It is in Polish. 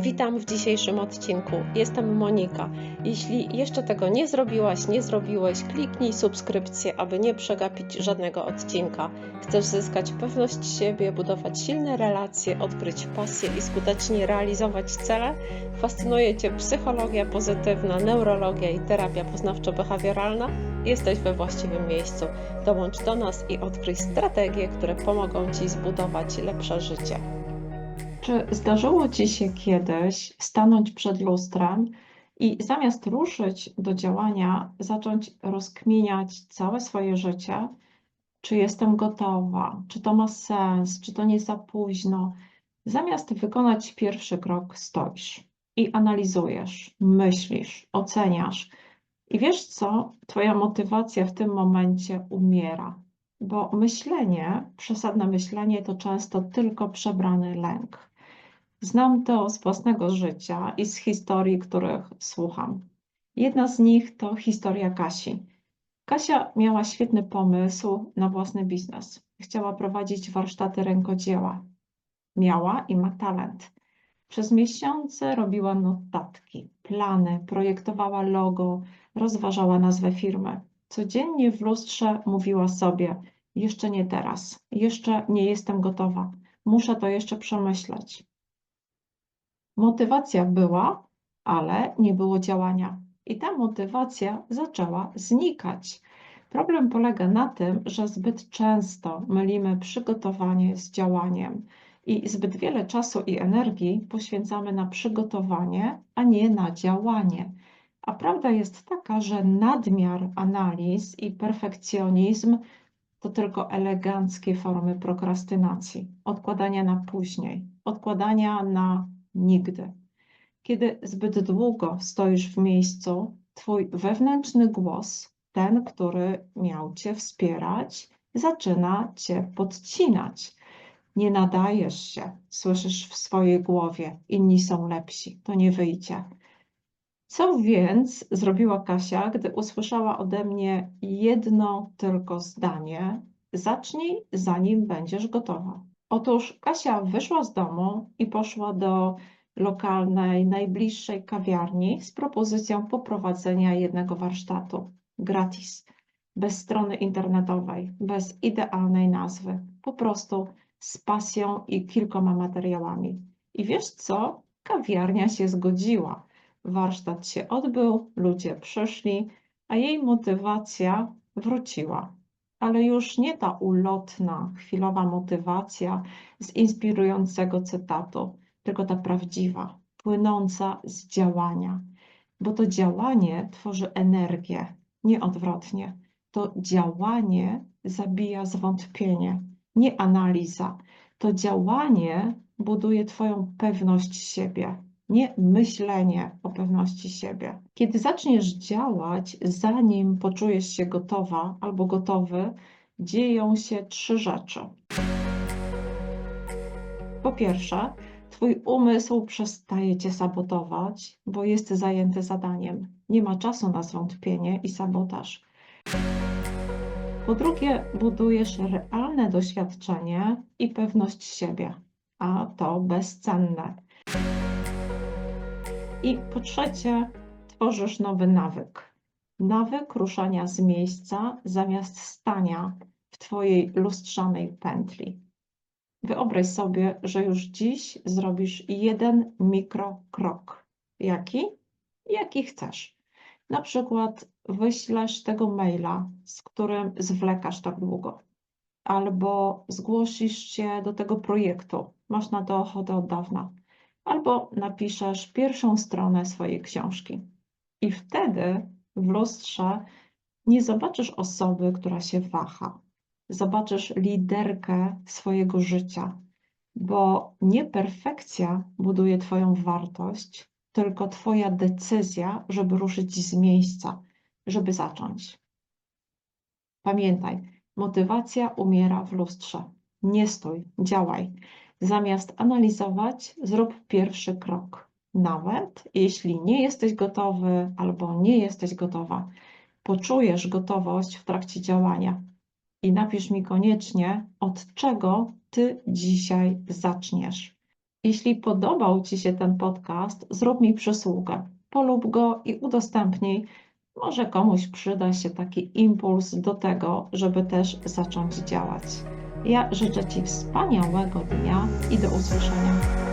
Witam w dzisiejszym odcinku. Jestem Monika. Jeśli jeszcze tego nie zrobiłaś, nie zrobiłeś, kliknij subskrypcję, aby nie przegapić żadnego odcinka. Chcesz zyskać pewność siebie, budować silne relacje, odkryć pasję i skutecznie realizować cele? Fascynuje Cię psychologia pozytywna, neurologia i terapia poznawczo-behawioralna? Jesteś we właściwym miejscu. Dołącz do nas i odkryj strategie, które pomogą Ci zbudować lepsze życie. Czy zdarzyło Ci się kiedyś stanąć przed lustrem i zamiast ruszyć do działania, zacząć rozkminiać całe swoje życie? Czy jestem gotowa? Czy to ma sens? Czy to nie za późno? Zamiast wykonać pierwszy krok, stoisz i analizujesz, myślisz, oceniasz. I wiesz co? Twoja motywacja w tym momencie umiera, bo myślenie, przesadne myślenie to często tylko przebrany lęk. Znam to z własnego życia i z historii, których słucham. Jedna z nich to historia Kasi. Kasia miała świetny pomysł na własny biznes. Chciała prowadzić warsztaty rękodzieła. Miała i ma talent. Przez miesiące robiła notatki, plany, projektowała logo, rozważała nazwę firmy. Codziennie w lustrze mówiła sobie: Jeszcze nie teraz, jeszcze nie jestem gotowa, muszę to jeszcze przemyśleć. Motywacja była, ale nie było działania. I ta motywacja zaczęła znikać. Problem polega na tym, że zbyt często mylimy przygotowanie z działaniem i zbyt wiele czasu i energii poświęcamy na przygotowanie, a nie na działanie. A prawda jest taka, że nadmiar analiz i perfekcjonizm to tylko eleganckie formy prokrastynacji, odkładania na później, odkładania na nigdy. Kiedy zbyt długo stoisz w miejscu, twój wewnętrzny głos, ten, który miał cię wspierać, zaczyna cię podcinać. Nie nadajesz się, słyszysz w swojej głowie, inni są lepsi, to nie wyjdzie. Co więc zrobiła Kasia, gdy usłyszała ode mnie jedno tylko zdanie: Zacznij, zanim będziesz gotowa. Otóż Kasia wyszła z domu i poszła do lokalnej, najbliższej kawiarni z propozycją poprowadzenia jednego warsztatu gratis, bez strony internetowej, bez idealnej nazwy, po prostu z pasją i kilkoma materiałami. I wiesz co? Kawiarnia się zgodziła. Warsztat się odbył, ludzie przyszli, a jej motywacja wróciła ale już nie ta ulotna, chwilowa motywacja z inspirującego cytatu, tylko ta prawdziwa, płynąca z działania. Bo to działanie tworzy energię, nie odwrotnie. To działanie zabija zwątpienie, nie analiza. To działanie buduje Twoją pewność siebie, nie myślenie o pewności siebie. Kiedy zaczniesz działać, zanim poczujesz się gotowa albo gotowy, dzieją się trzy rzeczy. Po pierwsze, Twój umysł przestaje Cię sabotować, bo jest zajęty zadaniem. Nie ma czasu na zwątpienie i sabotaż. Po drugie, budujesz realne doświadczenie i pewność siebie, a to bezcenne. I po trzecie, tworzysz nowy nawyk. Nawyk ruszania z miejsca zamiast stania w Twojej lustrzanej pętli. Wyobraź sobie, że już dziś zrobisz jeden mikrokrok. Jaki? Jaki chcesz. Na przykład wyślesz tego maila, z którym zwlekasz tak długo, albo zgłosisz się do tego projektu, masz na to ochotę od dawna albo napiszesz pierwszą stronę swojej książki. I wtedy w lustrze nie zobaczysz osoby, która się waha. Zobaczysz liderkę swojego życia, bo nie perfekcja buduje Twoją wartość, tylko Twoja decyzja, żeby ruszyć z miejsca, żeby zacząć. Pamiętaj, motywacja umiera w lustrze. Nie stój, działaj. Zamiast analizować, zrób pierwszy krok. Nawet jeśli nie jesteś gotowy albo nie jesteś gotowa, poczujesz gotowość w trakcie działania i napisz mi koniecznie, od czego ty dzisiaj zaczniesz. Jeśli podobał Ci się ten podcast, zrób mi przysługę. Polub go i udostępnij. Może komuś przyda się taki impuls do tego, żeby też zacząć działać. Ja życzę Ci wspaniałego dnia i do usłyszenia.